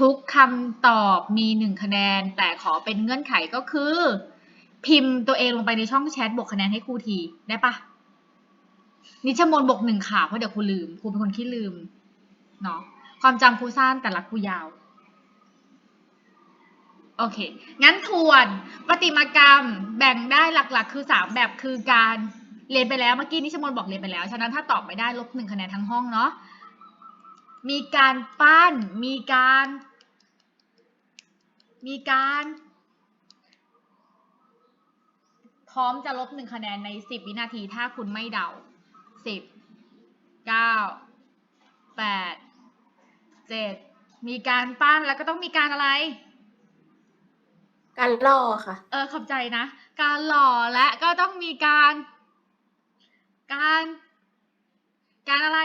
ทุกคำตอบมีหนึ่งคะแนน แต่ขอเป็นเงื่อนไขก็คือ พิมพ์ตัวเองลงไปในช่องแชทบวกคะแนนให้ครูทีได้ปะนิชมนบวกหนึ่งค่ะเพราะเดี๋ยวครูลืมครูเป็นคนขี้ลืมเนาะความจำครูสั้นแต่ละครูยาว โอเค งั้นทวนประติมากรรมแบ่งได้หลักๆ คือสามแบบคือการเรียนไปแล้วเมื่อกี้นิชมนบอกเรียนไปแล้ว ฉะนั้นถ้าตอบไม่ได้ลบหนึ่งคะแนนทั้งห้องเนาะ มีการปั้น มีการ มีการ พร้อมจะลบหนึ่งคะแนนในสิบวินาทีถ้าคุณไม่เดาสิบเก้าแปดเจ็ดมีการปั้นแล้วก็ต้องมีการอะไร การล่อค่ะ เออขอบใจนะ การหล่อและก็ต้องมีการ การ การอะไร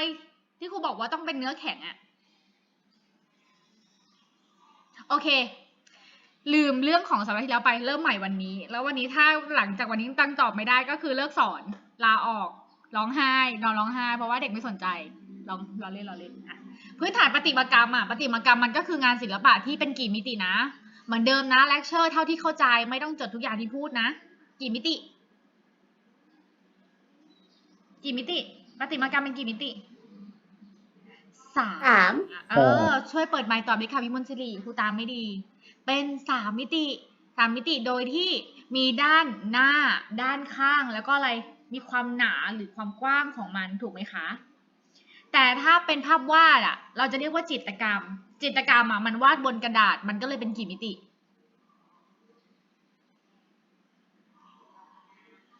ที่ครูบอกว่าต้องเป็นเนื้อแข็งอะโอเค ลืมเรื่องของสัปดาห์ที่แล้วไปเริ่มใหม่วันนี้ แล้ววันนี้ถ้าหลังจากวันนี้ตั้งตอบไม่ได้ก็คือเลิกสอนลาออกร้องไห้นอนร้องไห้เพราะว่าเด็กไม่สนใจลองเราเล่นเราเล่นอะพื้นฐานประติมากรรมอะประติมากรรมมันก็คืองานศิลปะที่เป็นกี่มิตินะ เหมือนเดิมนะเลคเชอร์เท่าที่เข้าใจไม่ต้องจดทุกอย่างที่พูดนะ กี่มิติ กี่มิติประติมากรรมเป็นกี่มิติ สามสามเออ ช่วยเปิดไมค์ตอบด้วยค่ะวิมลศิริครูตามไม่ดี เป็นสามมิติสามมิติโดยที่มีด้านหน้า ด้านข้าง แล้วก็อะไร มีความหนาหรือความกว้างของมันถูกไหมคะ แต่ถ้าเป็นภาพวาดอะเราจะเรียกว่าจิตรกรรม จิตรกรรมอะมันวาดบนกระดาษ มันก็เลยเป็นกี่มิติ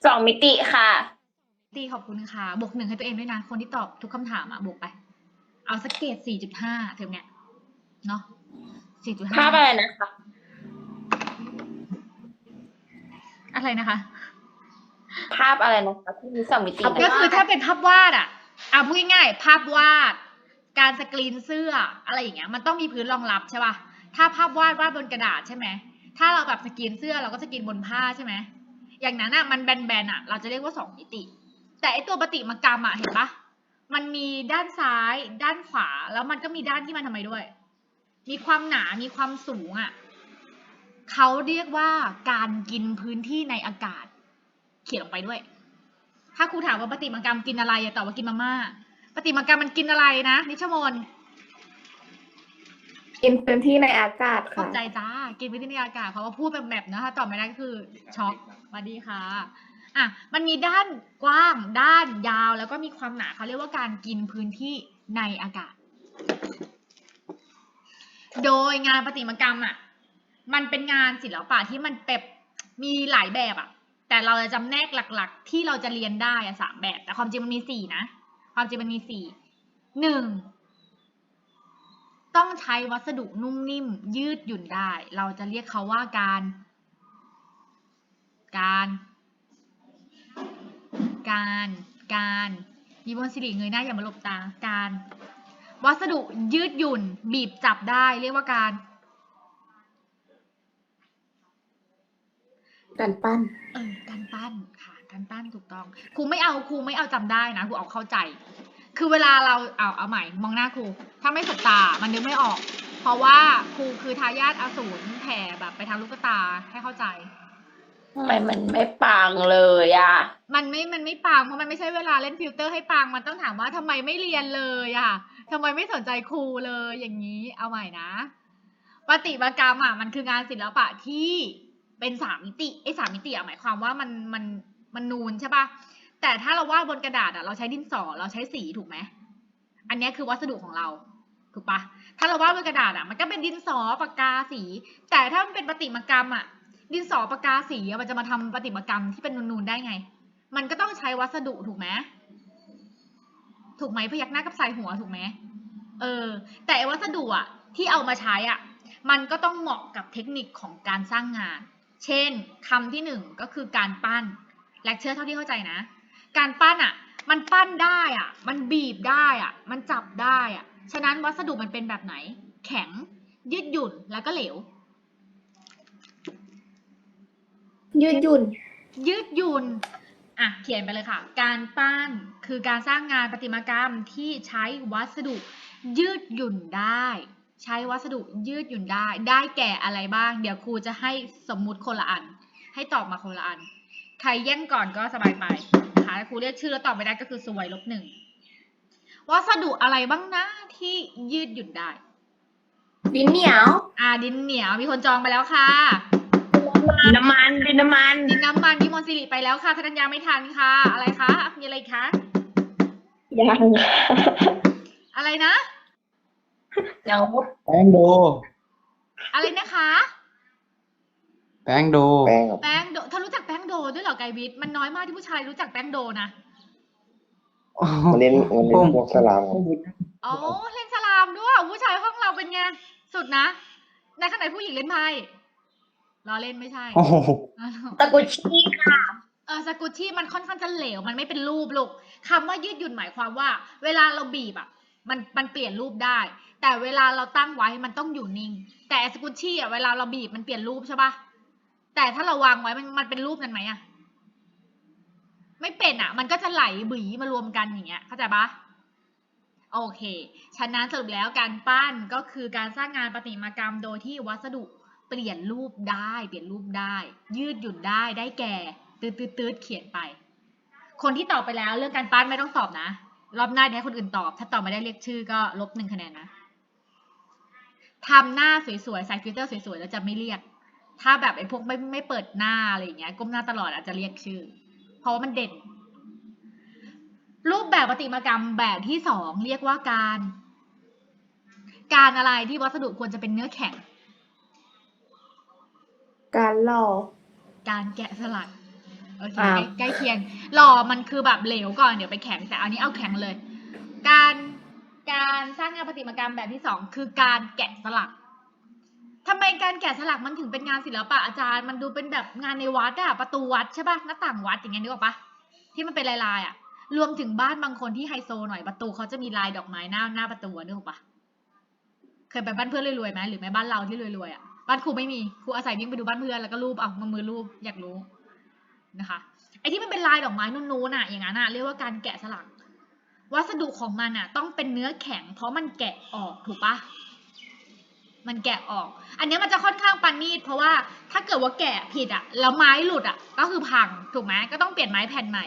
สองมิติค่ะ ตีขอบคุณค่ะ บวกหนึ่งให้ตัวเองด้วยนะ คนที่ตอบทุกคำถามอะบวกไป เอาสักเกตสี่จุดห้าเทอมเนี้ยเนาะสี่จุดห้าภาพอะไรนะคะ อะไรนะคะ ภาพอะไรนะคะที่มีสองมิติก็คือถ้าเป็นภาพวาดอะอะพูดง่ายๆภาพวาด การสกรีนเสื้ออะไรอย่างเงี้ย มันต้องมีพื้นรองรับใช่ป่ะถ้าภาพวาดวาดบนกระดาษใช่ไหมถ้าเราแบบสกรีนเสื้อเราก็สกรีนบนผ้าใช่ไหมอย่างนั้นอะมันแบนๆอะ เราจะเรียกว่าสองมิติ แต่ไอตัวปฏิมากรรมอะเห็นปะ มันมีด้านซ้าย ด้านขวา แล้วมันก็มีด้านที่มันทำไมด้วย มีความหนา มีความสูงอะเขาเรียกว่าการกินพื้นที่ในอากาศ เขียนลงไปด้วย ถ้าครูถามว่าปฏิมากรรมกินอะไรอย่าตอบว่ากินมาม่าปฏิมากรรมมันกินอะไรนะนิชมนกินพื้นที่ในอากาศเข้าค่ะใจจ้า กินพื้นที่ในอากาศเพราะว่าพูดแบบแบบๆนะถ้าตอบไม่ได้ก็คือช็อกสวัสดีค่ะ อะมันมีด้านกว้าง ด้านยาว แล้วก็มีความหนาเขาเรียกว่าการกินพื้นที่ในอากาศ โดยงานประติมากรรมอะ มันเป็นงานศิลปะที่มันแบบมีหลายแบบอะ แต่เราจะจำแนกหลักๆ ที่เราจะเรียนได้อะสามแบบ แต่ความจริงมันมีสี่นะ ความจริงมันมีสี่ หนึ่งต้องใช้วัสดุนุ่มนิ่ม ยืดหยุ่นได้ เราจะเรียกเขาว่าการ การ การการมีบนสิริเงยหน้าอย่ามาหลบตาการ วัสดุยืดหยุ่น บีบจับได้เรียกว่าการการปั้นเออการปั้นค่ะการปั้นถูกต้องครูไม่เอาครูไม่เอาจำได้นะครูเอาเข้าใจ คือเวลาเราเอาเอาใหม่ มองหน้าครู ถ้าไม่สบตามันนึกไม่ออก เพราะว่าครูคือทายาทอสูรแผ่แบบไปทางลูกตาให้เข้าใจ ทำไมมันไม่ปังเลยอะ มันไม่ มันไม่ปังเพราะมันไม่ใช่เวลาเล่นฟิลเตอร์ให้ปัง มันต้องถามว่าทำไมไม่เรียนเลยอะทำไมไม่สนใจครูเลยอย่างนี้ เอาใหม่นะปฏิมากรรมอะมันคืองานศิลปะที่เป็นสามมิติไอ้สามมิติอะหมายความว่ามันมันมันนูนใช่ปะแต่ถ้าเราวาดบนกระดาษอะเราใช้ดินสอเราใช้สีถูกไหมอันนี้คือวัสดุของเราถูกปะถ้าเราวาดบนกระดาษอะมันก็เป็นดินสอปากกาสี แต่ถ้ามันเป็นประติมากรรมอะ ดินสอปากกาสีมันจะมาทำประติมากรรมที่เป็นนูนๆได้ไง มันก็ต้องใช้วัสดุถูกไหมถูกไหมพยักหน้ากับใส่หัวถูกไหมเออ แต่วัสดุอะที่เอามาใช้อะ มันก็ต้องเหมาะกับเทคนิคของการสร้างงาน เช่นคำที่หนึ่งก็คือการปั้นเลคเชอร์เท่าที่เข้าใจนะ การปั้นอะ มันปั้นได้อะ มันบีบได้อะ มันจับได้อะ ฉะนั้นวัสดุมันเป็นแบบไหน แข็ง ยืดหยุ่นแล้วก็เหลว ยืดหยุ่น ยืดหยุ่น อะ เขียนไปเลยค่ะ การปั้นคือการสร้างงานประติมากรรมที่ใช้วัสดุยืดหยุ่นได้ ใช้วัสดุยืดหยุ่นได้ ได้แก่อะไรบ้าง เดี๋ยวครูจะให้สมมุติคนละอัน ให้ตอบมาคนละอัน ใครแย่งก่อนก็สบายไปนะคะถ้าครูเรียกชื่อแล้วตอบไม่ได้ก็คือสวยลบหนึ่ง วัสดุอะไรบ้างนะที่ยืดหยุ่นได้ ดินเหนียว อ่าดินเหนียวมีคนจองไปแล้วค่ะ น้ำมันดินน้ำมันดินน้ำมันพี่มนต์สิริไปแล้วค่ะธนัญญาไม่ทันค่ะ อะไรคะมีอะไรอีกคะยังอะไรนะยังแป้งโด อะไรนะคะแป้งโด แป้งกับแป้งโดเธอรู้จักแป้งโดด้วยเหรอไกรวิทย์มันน้อยมากที่ผู้ชายรู้จักแป้งโดนะมันเน้นมันเน้ผนมพวกสลามครับอ๋อเล่นสลามด้วยผู้ชายห้องเราเป็นไงสุดนะในขณะผู้หญิงเล่นไพ่ ล้อเล่นไม่ใช่โอ้โหอ้าวตะกุชี่ค่ะ เออสกุชชี่มันค่อนข้างจะเหลว มันไม่เป็นรูปลูกคำว่ายืดหยุ่นหมายความว่า เวลาเราบีบอะ มันมันเปลี่ยนรูปได้ แต่เวลาเราตั้งไว้มันต้องอยู่นิ่ง แต่สกุชชี่อะเวลาเราบีบมันเปลี่ยนรูปใช่ปะแต่ถ้าเราวางไว้มันมันเป็นรูปนั้นไหมอะไม่เป็นอะ มันก็จะไหลบีมารวมกันอย่างเงี้ยเข้าใจปะโอเค ฉะนั้นสรุปแล้วการปั้นก็คือการสร้างงานประติมากรรมโดยที่วัสดุ เปลี่ยนรูปได้ เปลี่ยนรูปได้ ยืดหยุ่นได้ได้แก่ตืดตืดตืดเขียนไป คนที่ตอบไปแล้วเรื่องการปั้นไม่ต้องตอบนะ รอบหน้าเดี๋ยวให้คนอื่นตอบ ถ้าตอบไม่ได้เรียกชื่อก็ลบหนึ่งคะแนนนะทำหน้าสวยๆใส่ฟิลเตอร์สวยๆแล้วจะไม่เรียก ถ้าแบบไอ้พวกไม่ไม่เปิดหน้าอะไรอย่างเงี้ยก้มหน้าตลอดอาจจะเรียกชื่อ เพราะว่ามันเด่น รูปแบบประติมากรรมแบบที่สองเรียกว่าการ การอะไรที่วัสดุควรจะเป็นเนื้อแข็ง การหล่อ การแกะสลักโอเคอ่า ใกล้ใกล้เคียงหล่อมันคือแบบเหลวก่อนเดี๋ยวไปแข็งแต่อันนี้เอาแข็งเลย การการสร้างงานประติมากรรมแบบที่สองคือการแกะสลักทำไมการแกะสลักมันถึงเป็นงานศิลปะอาจารย์ มันดูเป็นแบบงานในวัดอะประตูวัดใช่ปะหน้าต่างวัดอย่างเงี้ยนึกออกปะที่มันเป็นลายๆอะรวมถึงบ้านบางคนที่ไฮโซหน่อยประตูเขาจะมีลายดอกไม้หน้าหน้าประตูอะนึกออกปะเคยไปบ้านเพื่อนรวยๆไหมหรือไม่บ้านเราที่รวยๆอะ บ้านครูไม่มีครูอาศัยวิ่งไปดูบ้านเพื่อนแล้วก็รูปเอามือรูปอยากรู้นะคะไอ้ที่มันเป็นลายดอกไม้นูนๆน่ะอย่างนั้นน่ะเรียกว่าการแกะสลัก วัสดุของมันอะ ต้องเป็นเนื้อแข็ง เพราะมันแกะออกถูกปะมันแกะออก อันนี้มันจะค่อนข้างปานนีดเพราะว่าถ้าเกิดว่าแกะผิดอะแล้วไม้หลุดอะ ก็คือพังถูกไหมก็ต้องเปลี่ยนไม้แผ่นใหม่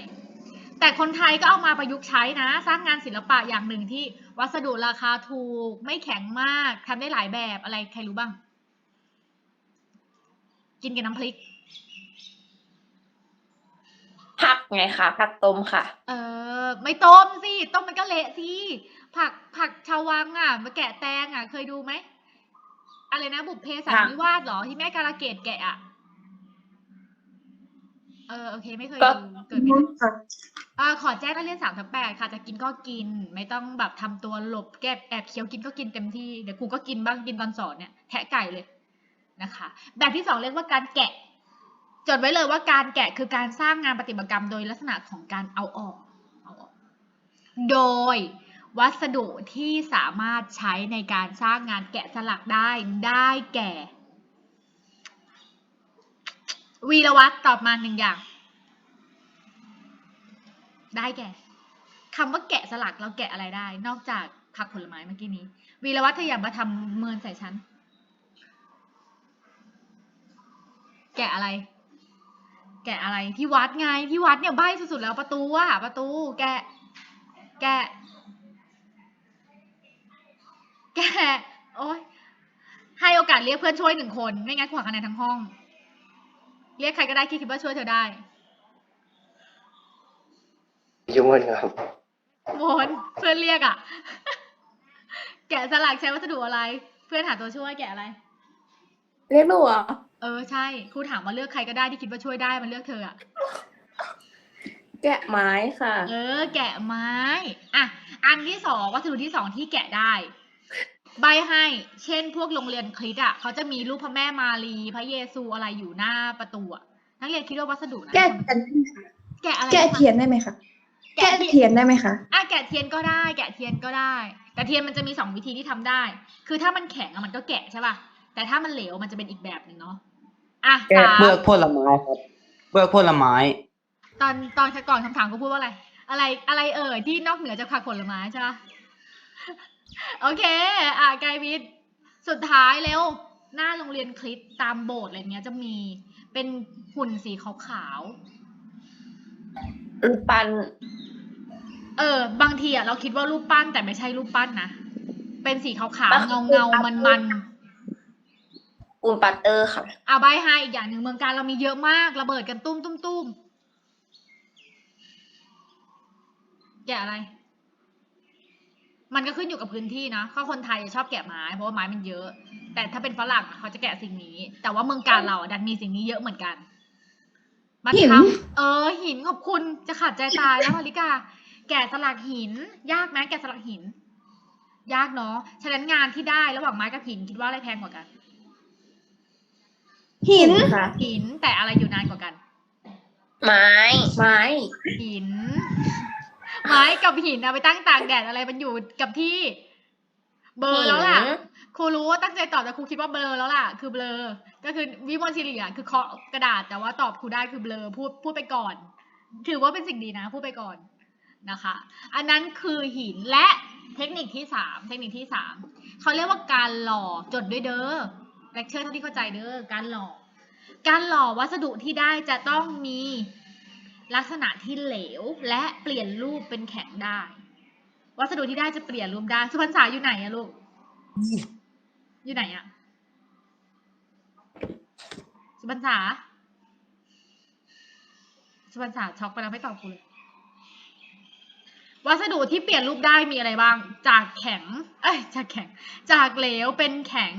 แต่คนไทยก็เอามาประยุกต์ใช้นะ สร้างงานศิลปะอย่างหนึ่งที่วัสดุราคาถูก ไม่แข็งมากทำได้หลายแบบอะไรใครรู้บ้าง กินกับน้ำพริก ผักไงคะผักต้มค่ะ เออ ไม่ต้มสิ ต้มมันก็เละสิ ผักผักชาววังอะมาแกะแตงอะ เคยดูไหม อะไรนะ บุพเพสันค่ะนิวาสเหรอ ที่แม่การะเกดแกะอะ เออ โอเค ไม่เคยก็ดูเกิดไม่ทัน อ่าขอแจ้งนักเรียนสามทับแปดค่ะ จะกินก็กิน ไม่ต้องแบบทำตัวหลบแกบแอบเคี้ยวกินก็กินเต็มที่ เดี๋ยวครูก็กินบ้างกินตอนสอนเนี่ยแทะไก่เลย นะคะ แบบที่สองเรียกว่าการแกะ จดไว้เลยว่าการแกะคือการสร้างงานประติมากรรมโดยลักษณะของการเอาออกเอาออก โดยวัสดุที่สามารถใช้ในการสร้างงานแกะสลักได้ได้แก่ วีรวัตรตอบมาหนึ่งอย่าง ได้แก่คำว่าแกะสลักเราแกะอะไรได้ นอกจากผักผลไม้เมื่อกี้นี้ วีรวัตรเธออย่ามาทำเมินใส่ฉัน แกะอะไร แกะอะไรที่วัดไงที่วัดเนี่ยใบ้สุดๆแล้วประตูอะประตู แกะ แกะ แกะ โอ้ยให้โอกาสเรียกเพื่อนช่วยหนึ่งคน ไม่งั้นขวางคะแนนทั้งห้อง เรียกใครก็ได้ที่คิดว่าช่วยเธอได้ยุ่งมันครับโมนเพื่อนเรียกอะแกะสลักใช้วัสดุอะไร เพื่อนหาตัวช่วยแกะอะไร เรียกหนูเหรอ เออใช่ ครูถามว่าเลือกใครก็ได้ที่คิดว่าช่วยได้มันเลือกเธออะแกะไม้ค่ะ เออ แกะไม้ อะ อันที่สองวัสดุที่สองที่แกะได้ ใบให้ เช่น พวกโรงเรียนคริสต์อะเขาจะมีรูปพระแม่มารีพระเยซูอะไรอยู่หน้าประตูอะนักเรียนคิดว่าวัสดุนะแก้เทียนได้ไหมคะแกะอะไรแก้นะคะเทียนได้ไหมคะแกะแก้เทียนเทียนได้ไหมคะอะแกะเทียนก็ได้ แกะเทียนก็ได้ แต่เทียนมันจะมีสองวิธีที่ทำได้ คือถ้ามันแข็งอะมันก็แกะใช่ป่ะแต่ถ้ามันเหลวมันจะเป็นอีกแบบหนึ่งเนาะ อะแก้สามเปลือกผลไม้ครับเปลือกผลไม้ ตอนตอนก่อนคำถามก็พูดว่าอะไร อะไรอะไรเอ่ยที่นอกเหนือจากผักผลไม้ใช่ปะโอเค อะกายวิทย์สุดท้ายเร็ว หน้าโรงเรียนคริสต์ตามโบสถ์อะไรเงี้ยจะมีเป็นหุ่นสีขาวๆรูปปั้นเออ บางทีอะเราคิดว่ารูปปั้นแต่ไม่ใช่รูปปั้นนะ เป็นสีขาวมันๆคือเงาเงารูปปั้มันน มันปูนปัตเตอร์ค่ะๆอาใบให้อีกอย่างหนึ่งเมืองการเรามีเยอะมาก ระเบิดกันตุ้มตุ้มตุ้มแกะอะไร มันก็ขึ้นอยู่กับพื้นที่นะข้าคนไทยชอบแกะไม้เพราะว่าไม้มันเยอะ แต่ถ้าเป็นฝรั่งอะเขาจะแกะสิ่งนี้ แต่ว่าเมืองการเราอะดันมีสิ่งนี้เยอะเหมือนกันมาหิน ทำเออ หินขอบคุณจะขาดใจตายแล้วมาริกา แกะสลักหิน ยากไหมแกะสลักหิน ยากเนาะฉะนั้นงานที่ได้ระหว่างไม้กับหินคิดว่าอะไรแพงกว่ากัน หินค่ะ หินแต่อะไรอยู่นานกว่ากัน ไม้ ไม้ หิน ไม้กับหินเอาไปตั้งตากแดดอะไรมันอยู่กับที่ เบลอร์แล้วล่ะหินครูรู้ว่าตั้งใจตอบแต่ครูคิดว่าเบลอแล้วล่ะ คือเบลอ ก็คือวิมลศิริอะคือเคาะกระดาษแต่ว่าตอบครูได้คือเบลอพูดพูดไปก่อน ถือว่าเป็นสิ่งดีนะ พูดไปก่อนนะคะ อันนั้นคือหินและเทคนิคที่สามเทคนิคที่สามเขาเรียกว่าการหล่อจดด้วยเด้อ เลคเชอร์เท่าที่เข้าใจเด้อการหล่อ การหล่อวัสดุที่ได้จะต้องมีลักษณะที่เหลวและเปลี่ยนรูปเป็นแข็งได้ วัสดุที่ได้จะเปลี่ยนรูปได้สุพรรษาอยู่ไหนอะลูกอยู่ไหนอะสุพรรษาสุพรรษาช็อกไปแล้วไม่ตอบกูเลยวัสดุที่เปลี่ยนรูปได้มีอะไรบ้าง จากแข็ง เอ้ยจากแข็ง จากเหลวเป็นแข็ง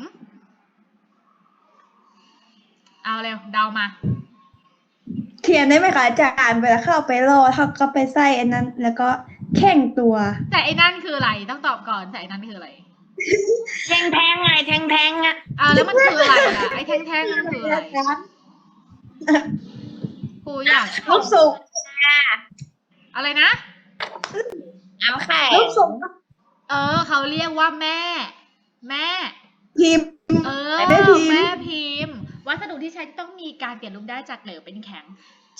เอาเร็วเดามาเทียนได้ไหมคะอาจารย์เวลาเข้าเอาไปรอเขาก็ไปใส่อันนั้น แล้วก็แข่งตัว แต่ไอ้นั่นคืออะไร ต้องตอบก่อนแต่ไอ้นั่นคืออะไรแทงแทงไงแทงแทงอะอ่าแล้วมันคืออะไรอะไอ้แท่งๆนั่นคืออะไรครูอยากลูกสุกอะไรนะน้ำแข็งลูกสุกเออเขาเรียกว่าแม่ แม่ พิมพ์ เออ แม่พิมพ์ แม่พิมพ์ วัสดุ ที่ใช้ต้องมีการเปลี่ยนรูปได้จากเหลวเป็นแข็ง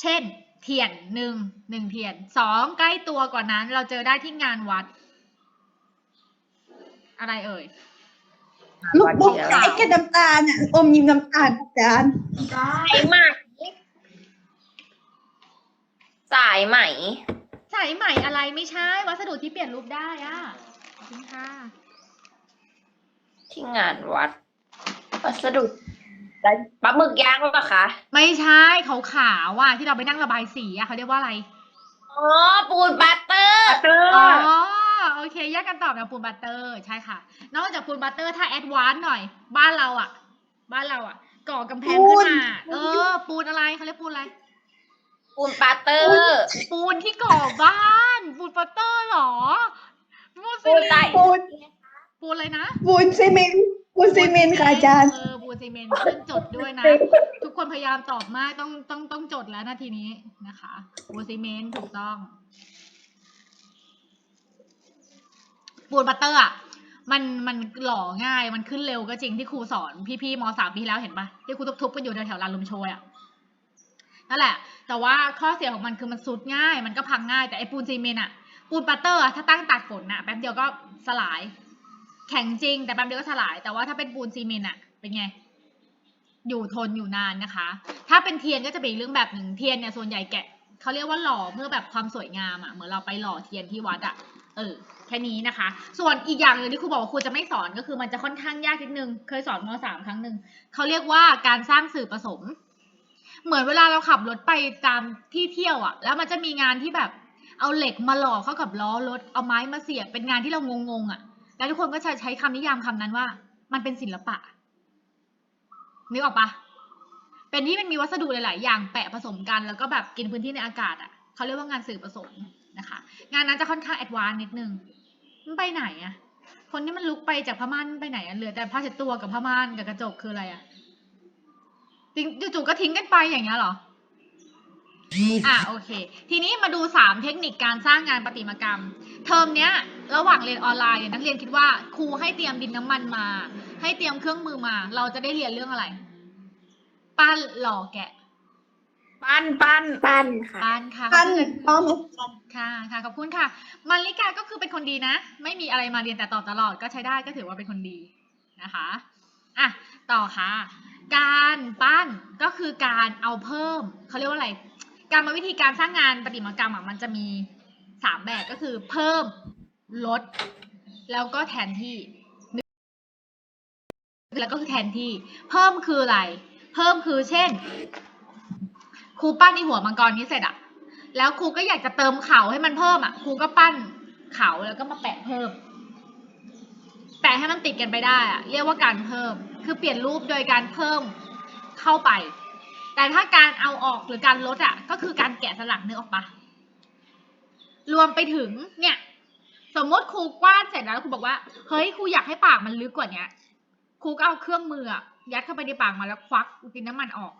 เช่น เทียนหนึ่งหนึ่งเทียนสองใกล้ตัวกว่านั้น เราเจอได้ที่งานวัด อะไรเอ่ยลูกบุกขาวไอ้แค่น้ำตาลอะอมยิ้มน้ำตาลอาจารย์สายไหมสายไหมสายไหมอะไรไม่ใช่ วัสดุที่เปลี่ยนรูปได้อะขอบคุณค่ะที่งานวัด วัสดุ แล้วปลาหมึกย่างหรือเปล่าคะ ไม่ใช่ขาวขาวๆอะที่เราไปนั่งระบายสีอะเขาเรียกว่าอะไรอ๋อ ปูนบัตเตอร์บัตเตอร์อ๋อโอเคแยกกันตอบนะปูนบัตเตอร์ใช่ค่ะ นอกจากปูนบัตเตอร์ถ้าแอดวานซ์หน่อย บ้านเราอะ บ้านเราอะ ก่อกำแพงขึ้นมาเออ ปูนอะไรเขาเรียกปูนอะไร ปูนบัตเตอร์ปูนที่ก่อบ้าน ปูนบัตเตอร์เหรอปูนปูนอะไรปูนปูนอะไรนะ ปูนซีเมนต์ปูนซีเมนต์ค่ะอาจารย์ เออปูน ซีเมนต์ขึ้นจดด้วยนะ ทุกคนพยายามตอบมากต้องต้องต้องจดแล้วนาทีนี้นะคะปูนซีเมนต์ถูกต้องปูนบัตเตอร์อะมันมันหล่อง่ายมันขึ้นเร็วก็จริงที่ครูสอนพี่ๆมสามปีที่แล้วเห็นปะที่ครูทุบๆกันอยู่แถวๆลานลมโชยอะนั่นแหละ แต่ว่าข้อเสียของมันคือมันซุดง่าย มันก็พังง่ายแต่ไอ้ปูนซีเมนต์อะปูนบัตเตอร์อะถ้าตั้งตากฝนอะแป๊บเดียวก็สลาย แข็งจริงแต่แป๊บเดียวก็สลาย แต่ว่าถ้าเป็นปูนซีเมนต์อะเป็นไง อยู่ทนอยู่นานนะคะ ถ้าเป็นเทียนก็จะเป็นอีกเรื่องแบบหนึ่งเทียนเนี่ยส่วนใหญ่แกะเขาเรียกว่าหล่อเพื่อแบบความสวยงามอะเหมือนเราไปหล่อเทียนที่วัดอะเออแค่นี้นะคะ ส่วนอีกอย่างหนึ่งที่ครูบอกว่าครูจะไม่สอนก็คือมันจะค่อนข้างยากนิดนึง เคยสอนมสามครั้งหนึ่งเขาเรียกว่าการสร้างสื่อผสม เหมือนเวลาเราขับรถไปตามที่เที่ยวอะ แล้วมันจะมีงานที่แบบเอาเหล็กมาหล่อเข้ากับล้อรถเอาไม้มาเสียบเป็นงานที่เรางงๆอะ แล้วทุกคนก็จะใช้คำนิยามคำนั้นว่า มันเป็นศิลปะ นึกออกปะเป็นที่มันมีวัสดุหลาย ๆ อย่างแปะผสมกันแล้วก็แบบกินพื้นที่ในอากาศอะเขาเรียกว่างานสื่อผสมนะคะ งานนั้นจะค่อนข้างแอดวานซ์นิดนึงมันไปไหนอะคนที่มันลุกไปจากผ้าม่านไปไหนอะเหลือแต่ผ้าเช็ดตัวกับผ้าม่านกับกระจกคืออะไรอะทิ้งจู่ๆก็ทิ้งกันไปอย่างเงี้ยเหรออะโอเค ทีนี้มาดูสามเทคนิคการสร้างงานประติมากรรม เทอมเนี้ย ระหว่างเรียนออนไลน์นักเรียนคิดว่าครูให้เตรียมดินน้ำมันมา ให้เตรียมเครื่องมือมา เราจะได้เรียนเรื่องอะไร ปั้นหล่อแกะ ปั้นปั้นปั้นค่ะปั้นค่ะปั้นขอบคุณป้อมค่ะค่ะขอบคุณค่ะมาริกาก็คือเป็นคนดีนะ ไม่มีอะไรมาเรียนแต่ตอบตลอดก็ใช้ได้ก็ถือว่าเป็นคนดีนะคะอะต่อค่ะ การปั้นก็คือการเอาเพิ่มเขาเรียกว่าอะไร การมาวิธีการสร้างงานประติมากรรมอะมันจะมีสามแบบก็คือเพิ่มลด แล้วก็แทนที่ แล้วก็คือแทนที่ เพิ่มคืออะไร เพิ่มคือเช่น ครูปั้นในหัวมังกรนี้เสร็จอะแล้วครูก็อยากจะเติมเขาให้มันเพิ่มอะครูก็ปั้นเขาแล้วก็มาแปะเพิ่ม แปะให้มันติดกันไปได้อะเรียกว่าการเพิ่ม คือเปลี่ยนรูปโดยการเพิ่มเข้าไป แต่ถ้าการเอาออกหรือการลดอะก็คือการแกะสลักเนึกอออกปะรวมไปถึงเนี่ย สมมติครูกว้านเสร็จแล้วแล้วครูบอกว่า เฮ้ยครูอยากให้ปากมันลึกกว่าเนี้ย ครูก็เอาเครื่องมืออะยัดเข้าไปในปากมาแล้วควักดินน้ำมันออก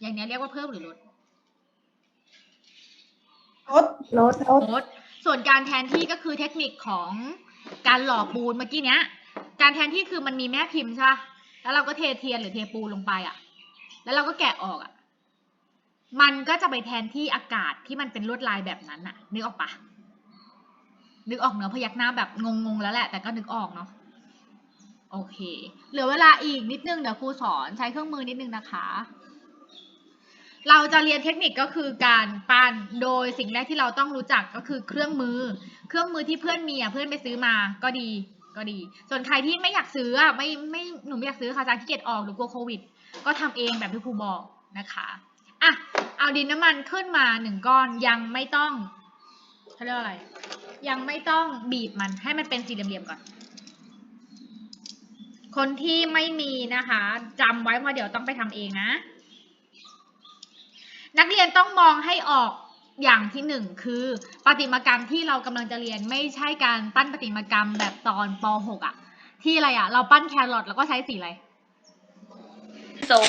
อย่างนี้เรียกว่าเพิ่มหรือลดรถรถรถลดส่วนการแทนที่ก็คือเทคนิคของการหล่อปูนเมื่อกี้เนี้ย การแทนที่คือมันมีแม่พิมพ์ใช่ป่ะแล้วเราก็เทเทียนหรือเทปูนลงไปอะแล้วเราก็แกะออกอะมันก็จะไปแทนที่อากาศที่มันเป็นลวดลายแบบนั้นอะนึกออกปะนึกออกเนอะพยักหน้าแบบงงๆแล้วแหละ แต่ก็นึกออกเนาะ โอเค เหลือเวลาอีกนิดนึงเดี๋ยวครูสอนใช้เครื่องมือนิดนึงนะคะ เราจะเรียนเทคนิคก็คือการปั้น โดยสิ่งแรกที่เราต้องรู้จักก็คือเครื่องมือ เครื่องมือที่เพื่อนมีอะเพื่อนไปซื้อมาก็ดีก็ดี ส่วนใครที่ไม่อยากซื้ออะไม่ไม่หนูไม่อยากซื้อค่ะจะขี้เกียจออกหรือกลัวโควิด ก็ทำเองแบบที่ครูบอกนะคะอะเอาดินน้ำมันขึ้นมาหนึ่งก้อนยังไม่ต้องเขาเรียกอะไร ยังไม่ต้องบีบมันให้มันเป็นสี่เหลี่ยมๆก่อน คนที่ไม่มีนะคะจำไว้เพราะเดี๋ยวต้องไปทำเองนะ นักเรียนต้องมองให้ออกอย่างที่หนึ่งคือประติมากรรมที่เรากำลังจะเรียนไม่ใช่การปั้นประติมากรรมแบบตอนป .6 อะที่อะไรอะเราปั้นแครอทแล้วก็ใช้สีอะไรทรง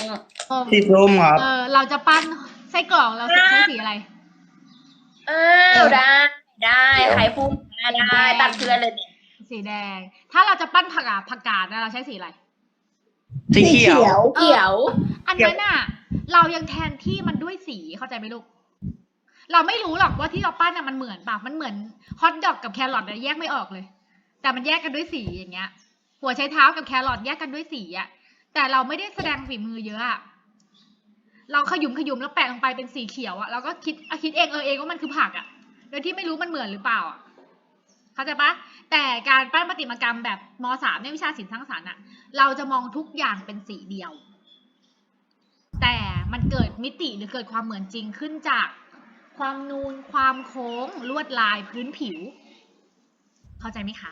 ส้มสีส้มครับเออเราจะปั้นไส้กรอกเราใช้สีอะไรอ้าวได้ ได้ใครพูดมาได้ตัดเพื่อนเลยเนี่ย สีแดง ถ้าเราจะปั้นผักอะผักกาดนะเราใช้สีอะไร สีเขียว เขียว อันนั้นอะเรายังแทนที่มันด้วยสีเข้าใจไหมลูก เราไม่รู้หรอกว่าที่เราปั้นอะมันเหมือนป่ะมันเหมือนฮอทดอกกับแครอทอะแยกไม่ออกเลย แต่มันแยกกันด้วยสีอย่างเงี้ย หัวใช้เท้ากับแครอทแยกกันด้วยสีอะแต่เราไม่ได้แสดงฝีมือเยอะอะเราขยุมขยุมแล้วแปะลงไปเป็นสีเขียวอะเราก็คิดอะคิดเองเออเองว่ามันคือผักอะโดยที่ไม่รู้มันเหมือนหรือเปล่าอะ เข้าใจปะแต่การปั้นประติมากรรมแบบมสามในวิชาศิลป์สร้างสรรค์อะเราจะมองทุกอย่างเป็นสีเดียว แต่มันเกิดมิติหรือเกิดความเหมือนจริงขึ้นจากความนูนความโค้งลวดลายพื้นผิว เข้าใจไหมคะ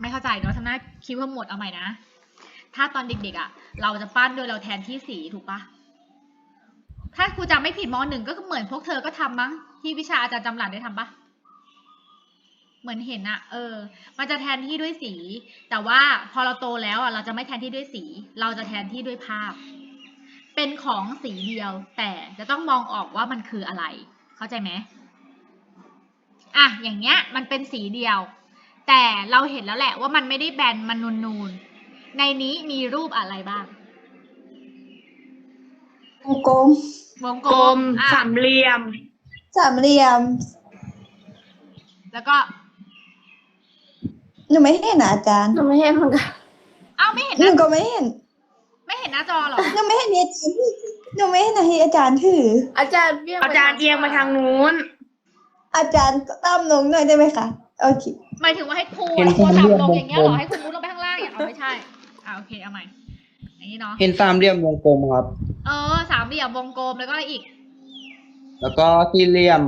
ไม่เข้าใจเนาะทำหน้าคิดว่าหมดเอาใหม่นะ ถ้าตอนเด็กๆอะ่ะ เราจะปั้นโดยเราแทนที่สีถูกปะถ้าครูจำไม่ผิดมหนึ่งก็เหมือนพวกเธอก็ทำมั้งที่วิชาอาจารย์จำหลัดได้ทำปะ เหมือนเห็นอะเออ มันจะแทนที่ด้วยสี แต่ว่าพอเราโตแล้วอะเราจะไม่แทนที่ด้วยสี เราจะแทนที่ด้วยภาพ เป็นของสีเดียว แต่จะต้องมองออกว่ามันคืออะไร เข้าใจไหมอะอย่างเงี้ย มันเป็นสีเดียว แต่เราเห็นแล้วแหละว่ามันไม่ได้แบนมันนูนๆในนี้มีรูปอะไรบ้างวงกลมวงกกลลมมอะสามเหลี่ยม สามเหลี่ยม แล้วก็ หนูไม่เห็นนะอาจารย์หนูไม่เห็นเหมือนกันเอ้าไม่เห็นหนูนะก็ไม่เห็นไม่เห็นหน้าจอเหรอ หนูไม่เห็นที่อาจารย์ถือหนูไม่เห็นที่อาจารย์ถือ อาจารย์เอียงอาจารย์เอียงมาทางนู้น อาจารย์ก็ตามลงหน่อยได้ไหมคะโอเคหมายถึงว่าให้ครูเห็นโทรศัพท์ลงวงกลมอย่างเงี้ยเหรอ ให้คุณมุดลงไปข้างล่างอย่างเอาไม่ใช่อ่าโอเคเอาใหม่อย่างนี้เนาะ เห็นสามเหลี่ยมวงกลมครับ เออ สามเหลี่ยมวงกลมแล้วก็อะไรอีก แล้วก็สี่เหลี่ยม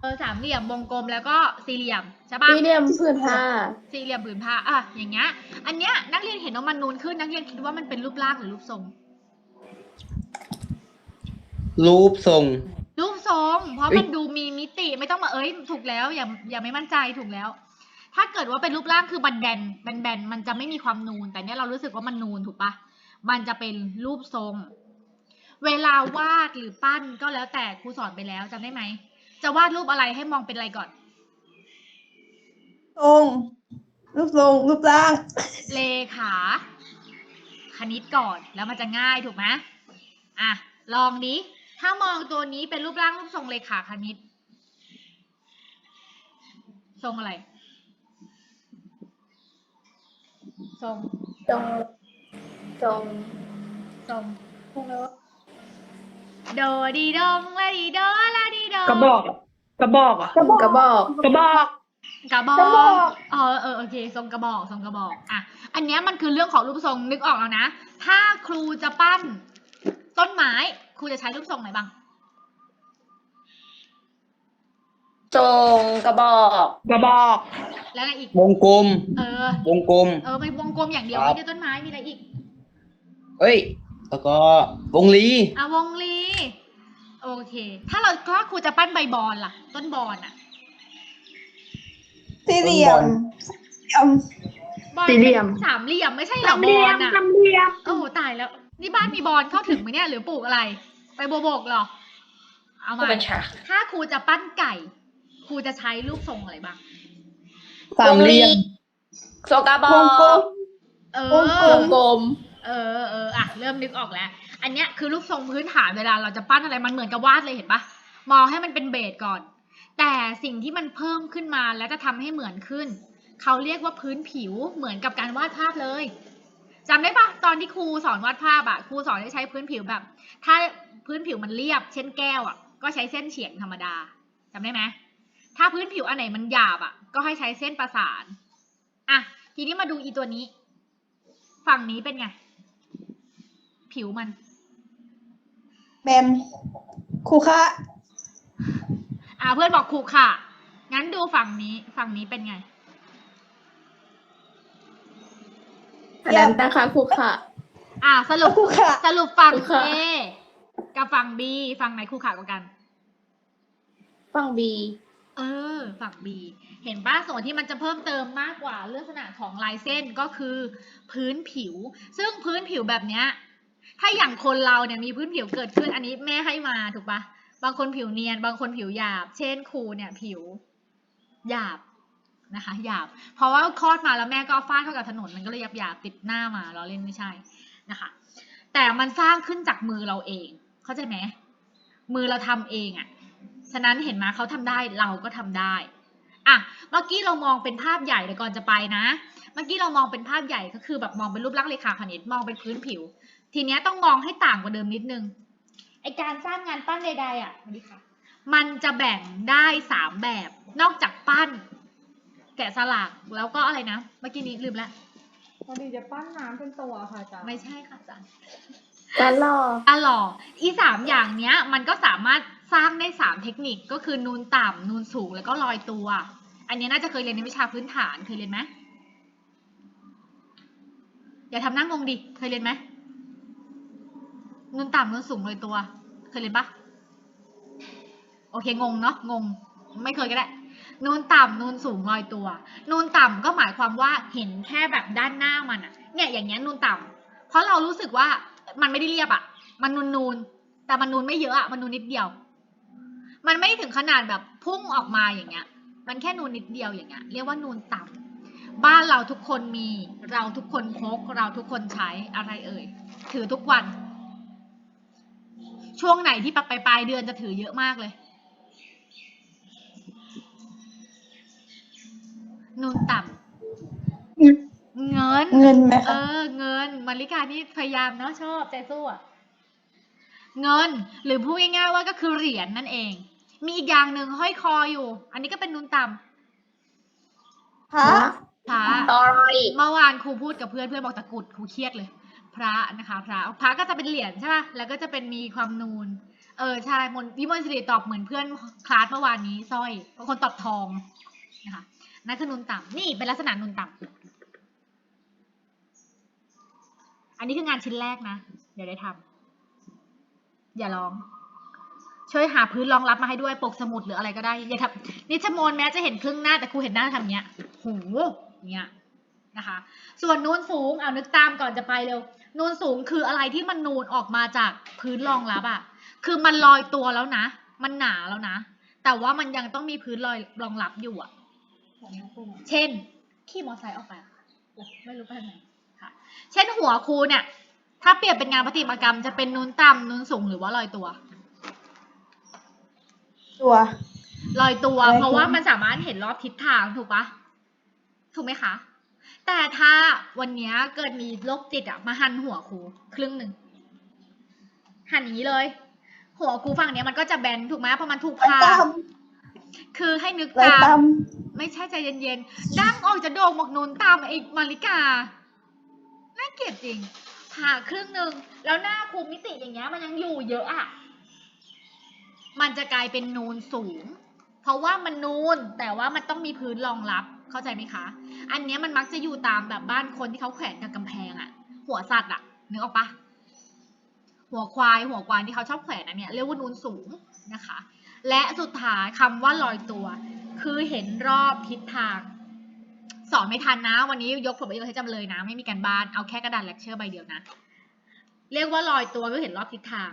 เออสามเหลี่ยมวงกลมแล้วก็สี่เหลี่ยมใช่ปะสี่เหลี่ยมพื้นผ้าสี่เหลี่ยมผืนผ้าอะอย่างเงี้ย อันเนี้ยนักเรียนเห็นว่ามันนูนขึ้นนักเรียนคิดว่ามันเป็นรูปร่างหรือรูปทรง รูปทรง รูปทรง เพราะเอ้ยมันดูมีมิติไม่ต้องมาเอ้ยถูกแล้วอย่าอย่าไม่มั่นใจถูกแล้ว ถ้าเกิดว่าเป็นรูปร่างคือบันแบนแบนแบนมันจะไม่มีความนูน แต่เนี้ยเรารู้สึกว่ามันนูนถูกปะมันจะเป็นรูปทรง เวลาวาดหรือปั้นก็แล้วแต่ครูสอนไปแล้วจำได้ไหม จะวาดรูปอะไรให้มองเป็นอะไรก่อน ทรงรูปทรงรูปร่าง เลขา คณิตก่อนแล้วมันจะง่ายถูกไหมอะ ลองดิถ้ามองตัวนี้เป็นรูปร่างรูปทรงเลขาคณิต ทรงอะไร ทรง ตรงตรงทรงตรงแล้วโดดีดงลาดีโดลาดีโด กระบอกอะกระบอกอะ กระบอก กระบอก กระบอกกระบอกเออเออโอเคทรงกระบอกทรงกระบอกอะอันเนี้ยมันคือเรื่องของรูปทรงนึกออกแล้วนะ ถ้าครูจะปั้น ต้นไม้ครูจะใช้รูปทรงไหนบ้างตรงกระบอก กระบอก แล้วอะไรอีก วงกลม เออ วงกลม เออไม่วงกลมอย่างเดียวครับ ไม่ใช่ต้นไม้มีอะไรอีกเอ้ย แล้วก็วงลี อะวงลี โอเค ถ้าเราถ้าครูจะปั้นใบบอลล่ะ ต้นบอลอะสี่เหลี่ยมเหลี่ยม บอลสี่เหลี่ยมสามเหลี่ยมไม่ใช่เหรอบลำอเลียลมอะลำเลียมโอ้โหตายแล้ว นี่บ้านมีบอลเข้าถึงไหมเนี่ยหรือปลูกอะไร ไปโบวบกเหรอ เอาผู้มาบัญชาถ้าครูจะปั้นไก่ ครูจะใช้รูปทรงอะไรบ้าง สามเหลี่ยมโซกระบอวงกลกมเอวงกลอมกลมเออเอออะ เริ่มนึกออกแล้ว อันเนี้ยคือรูปทรงพื้นฐานเวลาเราจะปั้นอะไรมันเหมือนกับวาดเลยเห็นปะมองให้มันเป็นเบสก่อน แต่สิ่งที่มันเพิ่มขึ้นมาแล้วจะทำให้เหมือนขึ้น เขาเรียกว่าพื้นผิวเหมือนกับการวาดภาพเลยจำได้ปะตอนที่ครูสอนวาดภาพอะครูสอนให้ใช้พื้นผิวแบบ ถ้าพื้นผิวมันเรียบ เช่นแก้วอะก็ใช้เส้นเฉียงธรรมดาจำได้ไหมถ้าพื้นผิวอันไหนมันหยาบอะก็ให้ใช้เส้นประสานอะทีนี้มาดูอีตัวนี้ ฝั่งนี้เป็นไง ผิวมัน แบนครูคะอ่าเพื่อนบอกขูค่ะ งั้นดูฝั่งนี้ฝั่งนี้เป็นไงอันนั้นนะคะครูค่ะ อ่าสรุปครูคะสรุปฝั่ง ครูค่ะ A กับฝั่ง B ฝั่งไหนคู่ขากว่ากัน ฟังบี เออ ฝั่ง B เห็นป้าส่วนที่มันจะเพิ่มเติมมากกว่าลักษณะของลายเส้นก็คือ พื้นผิว ซึ่งพื้นผิวแบบเนี้ย ถ้าอย่างคนเราเนี่ยมีพื้นผิวเกิดขึ้นอันนี้แม่ให้มาถูกปะบางคนผิวเนียน บางคนผิวหยาบ เช่นครูเนี่ยผิวหยาบนะคะหยาบ เพราะว่าคลอดมาแล้วแม่ก็ฟาดเข้ากับถนนมันก็เลยหยาบหยาบติดหน้ามาเราเล่นไม่ใช่นะคะ แต่มันสร้างขึ้นจากมือเราเอง เข้าใจไหมมือเราทำเองอะ่ะ ฉะนั้นเห็นไหมเขาทำได้เราก็ทำได้อะเมื่อกี้เรามองเป็นภาพใหญ่เดี๋ยวก่อนจะไปนะ เมื่อกี้เรามองเป็นภาพใหญ่ก็คือแบบมองเป็นรูปลักษณ์เลขาคณิตมองเป็นพื้นผิว ทีเนี้ยต้องมองให้ต่างกว่าเดิมนิดนึงไอการสร้างงานปั้นใดๆอะสวัสดีค่ะมันจะแบ่งได้สามแบบ นอกจากปั้น แกะสลักแล้วก็อะไรนะเมื่อกี้นี้ลืมแล้วพอดีจะปั้นน้ำเป็นตัวค่ะอาจารย์ไม่ใช่ค่ะอาจารย์การรออะหรออีสามอย่างเนี้ย มันก็สามารถสร้างได้สามเทคนิคก็คือนูนต่ำนูนสูงแล้วก็ลอยตัว อันเนี้ยน่าจะเคยเรียนในวิชาพื้นฐานเคยเรียนไหมอย่าทำหน้างงดิเคยเรียนไหม นูนต่ำนูนสูงเลยตัว เคยเรียนปะโอเคงงเนาะงง ไม่เคยก็ได้นูนต่ำนูนสูงลอยตัว นูนต่ำก็หมายความว่าเห็นแค่แบบด้านหน้ามันอะเนี่ยอย่างเงี้ยนูนต่ำเพราะเรารู้สึกว่ามันไม่ได้เรียบอะมันนูนนูนแต่มันนูนไม่เยอะอะมันนูนนิดเดียว มันไม่ถึงขนาดแบบพุ่งออกมาอย่างเงี้ย มันแค่นูนนิดเดียวอย่างเงี้ยเรียกว่านูนต่ำบ้านเราทุกคนมี เราทุกคนพกเราทุกคนใช้อะไรเอ่ยถือทุกวัน ช่วงไหนที่ปลายปลายเดือนจะถือเยอะมากเลยนูนต่ำเงิน เงินไหมเอคะอ เงินมาริกานี่พยายามเนาะชอบใจสู้อะเงินหรือพูดง่ายๆว่าก็คือเหรียญนั่นเอง มีอีกอย่างหนึ่งห้อยคออยู่ อันนี้ก็เป็นนูนต่พระำพระ ตอรอยเมื่อวานครูพูดกับเพื่อนเพื่อนบอกตะกรุดครูเครียดเลยพ ระนะคะ พระพระก็จะเป็นเหรียญใช่ป่ะแล้วก็จะเป็นมีความนูน เออใช่มนวิมลสิริตอบเหมือนเพื่อนคลาสเมื่อวานนี้สร้อยบางคนตอบทองนะคะนั่นคือนูนต่ำนี่เป็นลักษณะนูนต่ำอันนี้คืองานชิ้นแรกนะ เดี๋ยวได้ทำอย่าร้องช่วยหาพื้นรองรับมาให้ด้วยปกสมุดหรืออะไรก็ได้อย่าทำนิชโมนแม้จะเห็นครึ่งหน้าแต่ครูเห็นหน้าทำเนี้ยโหเนี้ย นะคะ ส่วนนูนสูงเอานึกตามก่อนจะไปเร็ว นูนสูงคืออะไรที่มันนูนออกมาจากพื้นรองรับอะคือมันลอยตัวแล้วนะ มันหนาแล้วนะ แต่ว่ามันยังต้องมีพื้นลอยรองรับอยู่อะเช่น ขี่มอเตอร์ไซค์ออกไปอะค่ะไม่รู้ไปทางไหนค่ะ เช่นหัวครูเนี่ย ถ้าเปรียบเป็นงานปฏิมากรรม จะเป็นนูนต่ำนูนสูงหรือว่าลอยตัวตัวลอยตัวลอยตัว เพราะว่ามันสามารถเห็นรอบทิศทางถูกปะถูกไหมคะ แต่ถ้าวันเนี้ยเกิดมีโรคจิตอะมาหันหัวครูครึ่งหนึ่งหันอย่างนี้เลย หัวครูฝั่งเนี้ยมันก็จะแบนถูกไหมเพราะมันถูกไรผ่าตั้มคือให้นึกไรตามตั้มไม่ใช่ใจเย็นๆดั้งออกจะโด่งหมกนูนตามไอ้มาริกาน่าเกลียดจริงผ่าครึ่งหนึ่งแล้วหน้าคุมมิติอย่างเงี้ยมันยังอยู่เยอะอะมันจะกลายเป็นนูนสูง เพราะว่ามันนูนแต่ว่ามันต้องมีพื้นรองรับ เข้าใจไหมคะ อันนี้มันมักจะอยู่ตามแบบบ้านคนที่เขาแขวนกับกำแพงอะหัวสัตว์อะนึกออกปะหัวควาย หัวควายที่เขาชอบแขวนอันเนี้ยเรียกว่านูนสูงนะคะ และสุดท้ายคำว่าลอยตัว คือเห็นรอบทิศทาง สอนไม่ทันนะ วันนี้ยกผลประโยชน์ให้จำเลยนะ ไม่มีการบ้านเอาแค่กระดาษเลคเชอร์ใบเดียวนะ เรียกว่าลอยตัวก็เห็นรอบทิศทาง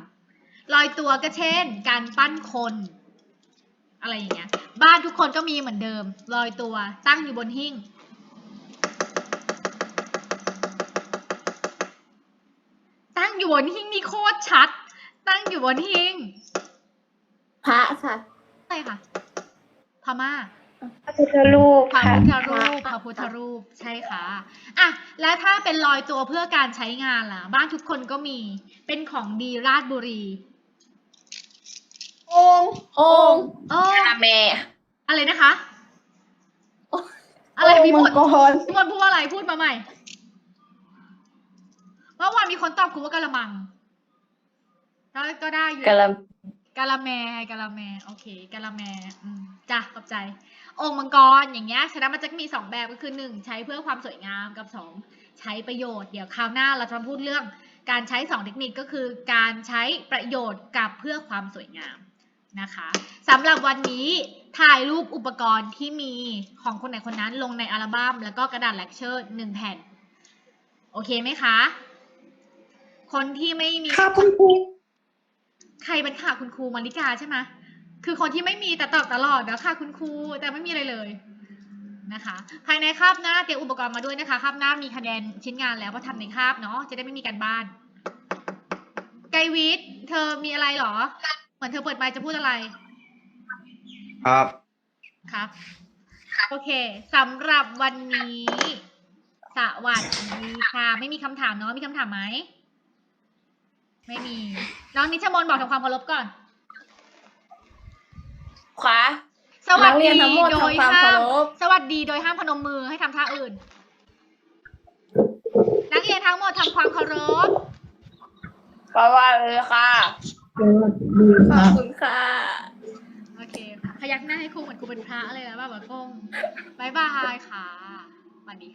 ลอยตัวก็เช่น การปั้นคน อะไรอย่างเงี้ย บ้านทุกคนก็มีเหมือนเดิมลอยตัวตั้งอยู่บนหิ้ง ตั้งอยู่บนหิ้งนี่โคตรชัด ตั้งอยู่บนหิ้งพระค่ะใช่ค่ะพม่าพระพุทธรูปพระค่ะพุทธรูปพระพุทธรูปใช่ค่ะอะแล้วถ้าเป็นลอยตัวเพื่อการใช้งานล่ะ บ้านทุกคนก็มีเป็นของดีราชบุรี องค์องค์เออคาแม่อะไรนะคะ อะไรมีมัผงลกรพี่มนต์พูดว่าอะไรพูดมาใหม่เมื่อวานมีคนตอบคุณว่ากะละมังก็ก็ได้อยู่กะละกะละแมกะละแมโอเคกะละแมอืมจ้ะขอบใจ องค์มังกรอย่างเงี้ยฉะนั้นมันจะมีสองแบบก็คือหนึ่งใช้เพื่อความสวยงามกับสองใช้ประโยชน์เดี๋ยวคราวหน้าเราจะมาพูดเรื่องการใช้สองเทคนิคก็คือการใช้ประโยชน์กับเพื่อความสวยงาม นะคะสำหรับวันนี้ถ่ายรูปอุปกรณ์ที่มีของคนไหนคนนั้นลงในอัลบั้มแล้วก็กระดาษเลคเชอร์หนึ่งแผ่น โอเคไหมคะ คนที่ไม่มีค่ะคุณครูใครเป็นค่ะคุณครูมาริกาใช่ไหมคือคนที่ไม่มีแต่ตอบตลอดนะค่ะคุณครูแต่ไม่มีอะไรเลยนะคะ ภายในคาบหน้าเตรียมอุปกรณ์มาด้วยนะคะคาบหน้ามีคะแนนชิ้นงานแล้วเพราะทำในคาบเนาะจะได้ไม่มีการบ้าน ไกรวิทย์เธอมีอะไรเหรอ เหมือนเธอเปิดไมค์จะพูดอะไร ครับ ครับ โอเคสำหรับวันนี้ สวัสดีค่ะ ไม่มีคำถามเนาะมีคำถามไหม ไม่มี น้องนิชมนบอกทำความเคารพก่อน ขวา สวัสนักเรีดียนทั้งหมดโดยทำความห้าเคามรพ สวัสดีโดยห้ามพนมมือให้ทำท่าอื่น นักเรียนทั้งหมดทำความเคารพ เพราะว่าเลยค่ะ ขอบคุณค่ะ โอเคพยักหน้าให้ครูเหมือนครูเป็นพระเลยนะแบบว่ากงบายบายค่ะสวัสดี